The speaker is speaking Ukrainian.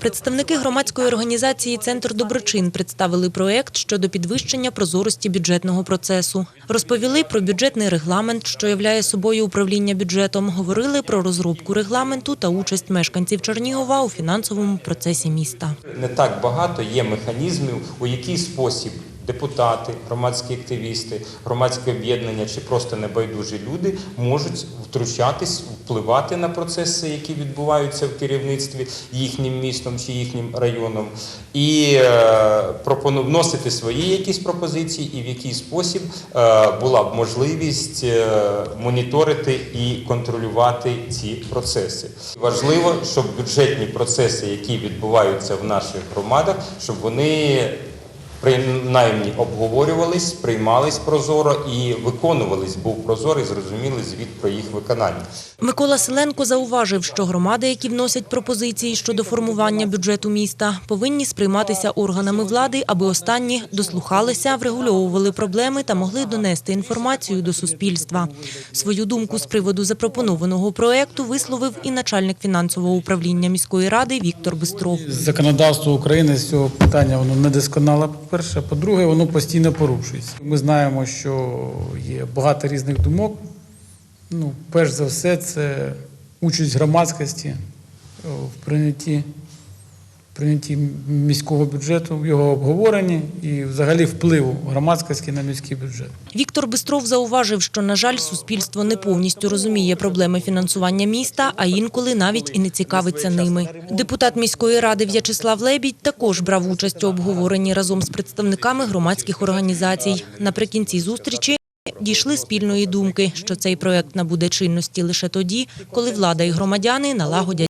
Представники громадської організації Центр доброчин представили проект щодо підвищення прозорості бюджетного процесу. Розповіли про бюджетний регламент, що являє собою управління бюджетом. Говорили про розробку регламенту та участь мешканців Чернігова у фінансовому процесі міста. Не так багато є механізмів, у який спосіб депутати, громадські активісти, громадське об'єднання чи просто небайдужі люди можуть втручатись, впливати на процеси, які відбуваються в керівництві їхнім містом чи їхнім районом, і е, пропону вносити свої якісь пропозиції, і в який спосіб е, була б можливість е, моніторити і контролювати ці процеси. Важливо, щоб бюджетні процеси, які відбуваються в наших громадах, щоб вони принаймні обговорювались, приймались прозоро і виконувались. Був прозорий, зрозумілий звіт про їх виконання. Микола Селенко зауважив, що громади, які вносять пропозиції щодо формування бюджету міста, повинні сприйматися органами влади, аби останні дослухалися, врегульовували проблеми та могли донести інформацію до суспільства. Свою думку з приводу запропонованого проекту висловив і начальник фінансового управління міської ради Віктор Бистров. Законодавство України з цього питання воно недосконале, по-перше. По-друге, воно постійно порушується. Ми знаємо, що є багато різних думок. Ну, перш за все, це участь громадськості в прийнятті, прийнятті міського бюджету, в його обговоренні і взагалі впливу громадськості на міський бюджет. Віктор Бистров зауважив, що, на жаль, суспільство не повністю розуміє проблеми фінансування міста, а інколи навіть і не цікавиться ними. Депутат міської ради В'ячеслав Лебідь також брав участь у обговоренні разом з представниками громадських організацій. Наприкінці зустрічі дійшли спільної думки, що цей проект набуде чинності лише тоді, коли влада і громадяни налагодять